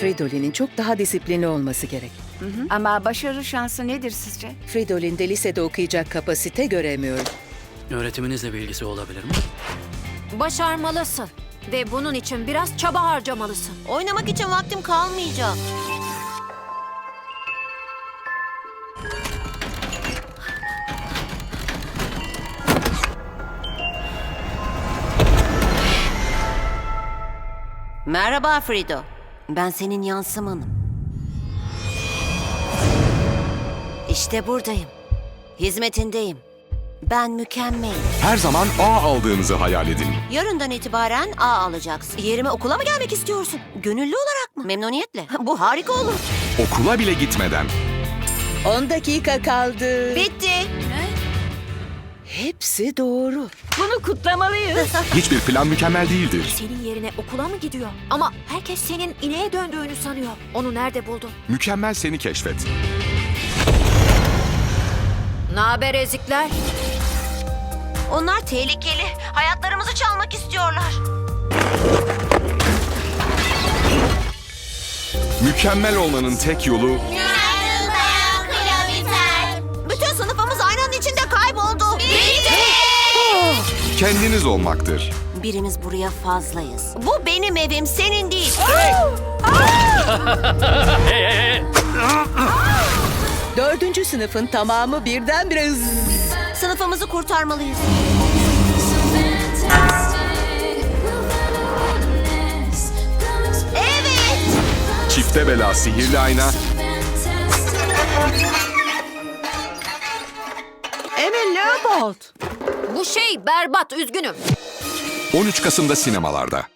Fridolин'in çok daha disiplinli olması gerek. Ama başarı şansı nedir sizce? Fridolin de lisede okuyacak kapasite göremiyorum. Öğretiminizle bir ilgisi olabilir mi? Başarmalısın. Ve bunun için biraz çaba harcamalısın. Oynamak için vaktim kalmayacak. Merhaba Frido. Ben senin yansımanım. İşte buradayım. Hizmetindeyim. Ben mükemmelim. Her zaman A aldığınızı hayal edin. Yarından itibaren A alacaksın. Yerime okula mı gelmek istiyorsun? Gönüllü olarak mı? Memnuniyetle. Bu harika olur. Okula bile gitmeden. 10 dakika kaldı. Bitti. Hepsi doğru. Bunu kutlamalıyız. Hiçbir plan mükemmel değildir. Senin yerine okula mı gidiyor? Ama herkes senin ineğe döndüğünü sanıyor. Onu nerede buldun? Mükemmel seni keşfet. Naber ezikler? Onlar tehlikeli. Hayatlarımızı çalmak istiyorlar. Mükemmel olmanın tek yolu kendiniz olmaktır. Birimiz buraya fazlayız. Bu benim evim, senin değil. Dördüncü sınıfın tamamı birdenbire. Sınıfımızı kurtarmalıyız. Evet. Çifte bela sihirli ayna Emil Leopold. Bu şey berbat, üzgünüm. 13 Kasım'da sinemalarda.